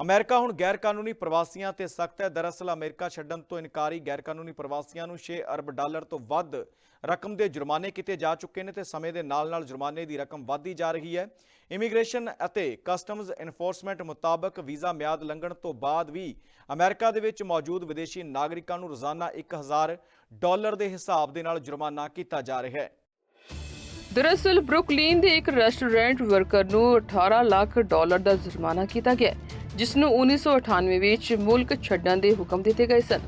America ਹੁਣ ਗੈਰ ਕਾਨੂੰਨੀ ਪ੍ਰਵਾਸੀਆਂ ਤੇ ਸਖਤ ਹੈ। ਦਰਅਸਲ ਅਮਰੀਕਾ ਛੱਡਣ ਤੋਂ ਇਨਕਾਰੀ ਗੈਰ ਕਾਨੂੰਨੀ ਪ੍ਰਵਾਸੀਆਂ ਨੂੰ 6 ਅਰਬ ਡਾਲਰ ਤੋਂ ਵੱਧ ਰਕਮ ਦੇ ਜੁਰਮਾਨੇ ਕੀਤੇ ਜਾ ਚੁੱਕੇ ਨੇ ਤੇ ਸਮੇਂ ਦੇ ਨਾਲ-ਨਾਲ ਜੁਰਮਾਨੇ ਦੀ ਰਕਮ ਵਧਦੀ ਜਾ ਰਹੀ ਹੈ। ਇਮੀਗ੍ਰੇਸ਼ਨ ਅਤੇ ਕਸਟਮਜ਼ ਐਨਫੋਰਸਮੈਂਟ ਮੁਤਾਬਕ ਵੀਜ਼ਾ ਮਿਆਦ ਲੰਘਣ ਤੋਂ ਬਾਅਦ ਵੀ ਅਮਰੀਕਾ ਦੇ ਵਿੱਚ ਮੌਜੂਦ ਵਿਦੇਸ਼ੀ ਨਾਗਰਿਕਾਂ ਨੂੰ ਰੋਜ਼ਾਨਾ 1000 ਡਾਲਰ ਦੇ ਹਿਸਾਬ ਦੇ ਨਾਲ ਜੁਰਮਾਨਾ ਕੀਤਾ ਜਾ ਰਿਹਾ ਹੈ। ਦਰਅਸਲ ਬਰੁਕਲਿਨ ਦੇ ਇੱਕ ਰੈਸਟੋਰੈਂਟ ਵਰਕਰ ਨੂੰ 18 ਲੱਖ ਡਾਲਰ ਦਾ ਜੁਰਮਾਨਾ ਕੀਤਾ ਗਿਆ ਹੈ, ਜਿਸ ਨੂੰ 1998 ਵਿੱਚ ਮੁਲਕ ਛੱਡਣ ਦੇ ਹੁਕਮ ਦਿੱਤੇ ਗਏ ਸਨ।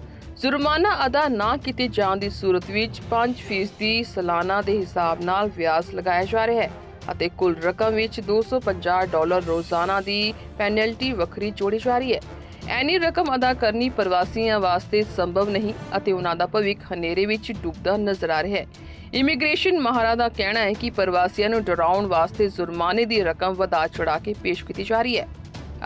ਜੁਰਮਾਨਾ ਅਦਾ ਨਾ ਕੀਤੇ ਜਾਣ ਦੀ ਸੂਰਤ ਵਿੱਚ 5% ਦੀ ਸਾਲਾਨਾ ਦੇ ਹਿਸਾਬ ਨਾਲ ਵਿਆਜ ਲਗਾਇਆ ਜਾ ਰਿਹਾ ਹੈ ਅਤੇ ਕੁੱਲ ਰਕਮ ਵਿੱਚ 250 ਡਾਲਰ ਰੋਜ਼ਾਨਾ ਦੀ ਪੈਨਲਟੀ ਵੱਖਰੀ ਜੋੜੀ ਜਾ ਰਹੀ ਹੈ। ਐਨੀ ਰਕਮ ਅਦਾ ਕਰਨੀ ਪ੍ਰਵਾਸੀਆਂ ਵਾਸਤੇ ਸੰਭਵ ਨਹੀਂ ਅਤੇ ਉਹਨਾਂ ਦਾ ਭਵਿੱਖ ਹਨੇਰੇ ਵਿੱਚ ਡੁੱਬਦਾ ਨਜ਼ਰ ਆ ਰਿਹਾ ਹੈ। ਇਮੀਗ੍ਰੇਸ਼ਨ ਮਾਹਰਾਂ ਦਾ ਕਹਿਣਾ ਹੈ ਕਿ ਪ੍ਰਵਾਸੀਆਂ ਨੂੰ ਡਰਾਉਣ ਵਾਸਤੇ ਜੁਰਮਾਨੇ ਦੀ ਰਕਮ ਵਧਾ ਚੜਾ ਕੇ ਪੇਸ਼ ਕੀਤੀ ਜਾ ਰਹੀ ਹੈ।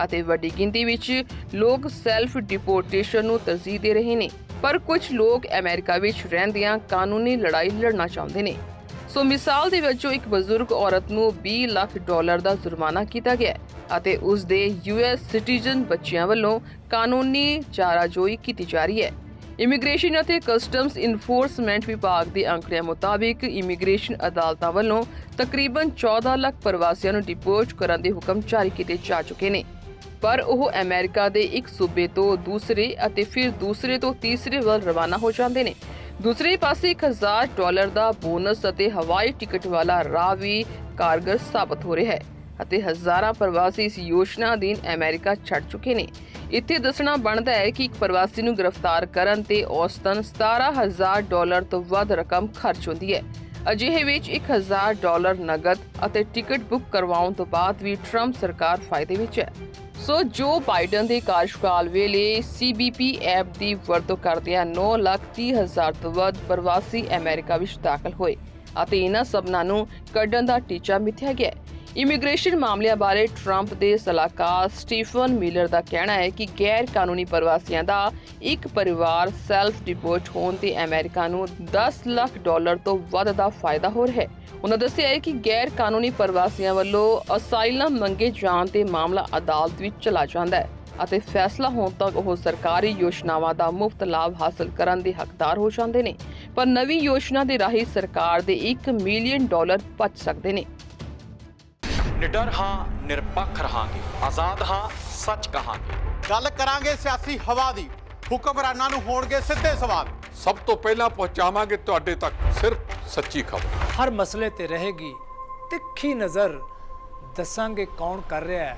ਅਤੇ ਵੱਡੀ ਗਿਣਤੀ ਵਿੱਚ ਲੋਕ ਸੈਲਫ ਡਿਪੋਰਟੇਸ਼ਨ ਨੂੰ ਤਰਜੀਹ ਦੇ ਰਹੇ ਨੇ। ਪਰ ਕੁਝ ਲੋਕ ਅਮਰੀਕਾ ਵਿੱਚ ਰਹਿੰਦਿਆਂ ਕਾਨੂੰਨੀ ਲੜਾਈ ਲੜਨਾ ਚਾਹੁੰਦੇ ਨੇ। ਸੋ ਮਿਸਾਲ ਦੇ ਵਜੋਂ ਇੱਕ ਬਜ਼ੁਰਗ ਔਰਤ ਨੂੰ 20 ਲੱਖ ਡਾਲਰ ਦਾ ਜੁਰਮਾਨਾ ਕੀਤਾ ਗਿਆ ਅਤੇ ਉਸ ਦੇ ਯੂਐਸ ਸਿਟੀਜ਼ਨ ਬੱਚਿਆਂ ਵੱਲੋਂ ਕਾਨੂੰਨੀ ਚਾਰਾਜੋਈ ਕੀਤੀ ਜਾ ਰਹੀ ਹੈ। ਇਮੀਗ੍ਰੇਸ਼ਨ ਅਤੇ ਕਸਟਮਸ ਇਨਫੋਰਸਮੈਂਟ ਵਿਭਾਗ ਦੇ ਅੰਕੜਿਆਂ ਮੁਤਾਬਿਕ ਇਮੀਗ੍ਰੇਸ਼ਨ ਅਦਾਲਤਾਂ ਵੱਲੋਂ ਤਕਰੀਬਨ 14 ਲੱਖ ਪ੍ਰਵਾਸੀਆਂ ਨੂੰ ਡਿਪੋਰਟ ਕਰਨ ਦੇ ਹੁਕਮ ਜਾਰੀ ਕੀਤੇ ਜਾ ਚੁੱਕੇ ਨੇ। ਪਰ ਉਹ ਅਮਰੀਕਾ ਦੇ ਇੱਕ ਸੂਬੇ ਤੋਂ ਦੂਸਰੇ ਅਤੇ ਫਿਰ ਦੂਸਰੇ ਤੋਂ ਤੀਸਰੇ ਵੱਲ ਰਵਾਨਾ ਹੋ ਜਾਂਦੇ ਨੇ। ਦੂਸਰੇ ਪਾਸੇ 1000 ਡਾਲਰ ਦਾ ਬੋਨਸ ਅਤੇ ਹਵਾਈ ਟਿਕਟ ਵਾਲਾ ਰਾਹ ਵੀ ਕਾਰਗਰ ਸਾਬਤ ਹੋ ਰਿਹਾ ਹੈ ਅਤੇ ਹਜ਼ਾਰਾਂ ਪ੍ਰਵਾਸੀ ਇਸ ਯੋਜਨਾ ਅਧੀਨ ਅਮਰੀਕਾ ਛੱਡ ਚੁੱਕੇ ਨੇ। ਇੱਥੇ ਦੱਸਣਾ ਬਣਦਾ ਹੈ ਕਿ ਇੱਕ ਪ੍ਰਵਾਸੀ ਨੂੰ ਗ੍ਰਿਫਤਾਰ ਕਰਨ ਤੇ ਔਸਤਨ 17000 ਡਾਲਰ ਤੋਂ ਵੱਧ ਰਕਮ ਖਰਚ ਹੁੰਦੀ ਹੈ। ਅਜਿਹੇ ਵਿੱਚ 1000 ਡਾਲਰ ਨਗਦ ਅਤੇ ਟਿਕਟ ਬੁੱਕ ਕਰਵਾਉਣ ਤੋਂ ਬਾਅਦ ਵੀ ਟਰੰਪ ਸਰਕਾਰ ਫਾਇਦੇ ਵਿੱਚ ਹੈ। ਸੋ ਜੋ ਬਾਈਡਨ ਦੇ ਕਾਰਜਕਾਲ ਵੇਲੇ CBP ਐਪ ਦੀ ਵਰਤੋਂ ਕਰਦਿਆਂ 9 ਲੱਖ 30 ਹਜ਼ਾਰ ਤੋਂ ਵੱਧ ਪ੍ਰਵਾਸੀ ਅਮਰੀਕਾ ਵਿੱਚ ਦਾਖਲ ਹੋਏ। ਅਤੇ ਇਹਨਾਂ ਸਭਨਾਂ ਨੂੰ ਕੱਢਣ ਦਾ ਟੀਚਾ ਮਿੱਥਿਆ ਗਿਆ ਹੈ। ਇਮੀਗ੍ਰੇਸ਼ਨ ਮਾਮਲਿਆਂ ਬਾਰੇ ਟਰੰਪ ਦੇ ਸਲਾਹਕਾਰ ਸਟੀਫਨ ਮਿਲਰ ਦਾ ਕਹਿਣਾ ਹੈ ਕਿ ਗੈਰ ਕਾਨੂੰਨੀ ਪ੍ਰਵਾਸੀਆਂ ਦਾ ਇੱਕ ਪਰਿਵਾਰ ਸੈਲਫ ਡਿਪੋਰਟ ਹੋਣ ਤੇ ਅਮਰੀਕਾ ਨੂੰ 10 ਲੱਖ ਡਾਲਰ ਤੋਂ ਵੱਧ ਦਾ ਫਾਇਦਾ ਹੋ ਰਿਹਾ ਹੈ ਉਹਨਾਂ ਦੱਸਿਆ ਹੈ ਕਿ ਗੈਰ ਕਾਨੂੰਨੀ ਪ੍ਰਵਾਸੀਆਂ ਵੱਲੋਂ ਅਸਾਈਲਮ ਮੰਗੇ ਜਾਣ ਤੇ ਮਾਮਲਾ ਅਦਾਲਤ ਵਿੱਚ ਚਲਾ ਜਾਂਦਾ ਹੈ ਅਤੇ ਫੈਸਲਾ ਹੋਣ ਤੱਕ ਉਹ ਸਰਕਾਰੀ ਯੋਜਨਾਵਾਂ ਦਾ ਮੁਫਤ ਲਾਭ ਹਾਸਲ ਕਰਨ ਦੇ ਹੱਕਦਾਰ ਹੋ ਜਾਂਦੇ ਨੇ। ਪਰ ਨਵੀਂ ਯੋਜਨਾ ਦੇ ਰਾਹੀਂ ਸਰਕਾਰ ਦੇ 1 ਮਿਲੀਅਨ ਡਾਲਰ ਬਚ ਸਕਦੇ ਨੇ। ਨਿਡਰ ਹਾਂ ਨਿਰਪੱਖ ਰਹਾਂਗੇ। ਆਜ਼ਾਦ ਹਾਂ ਸੱਚ ਕਹਾਂਗੇ। ਗੱਲ ਕਰਾਂਗੇ ਸਿਆਸੀ ਹਵਾ ਦੀ। ਹੁਕਮਰਾਨਾਂ ਨੂੰ ਹੋਣਗੇ ਸਿੱਧੇ ਸਵਾਲ। ਸਭ ਤੋਂ ਪਹਿਲਾਂ ਪਹੁੰਚਾਵਾਂਗੇ ਤੁਹਾਡੇ ਤੱਕ ਸਿਰਫ ਸੱਚੀ ਖਬਰ। ਹਰ ਮਸਲੇ ਤੇ ਰਹੇਗੀ ਤਿੱਖੀ ਨਜ਼ਰ। ਦੱਸਾਂਗੇ ਕੌਣ ਕਰ ਰਿਹਾ ਹੈ।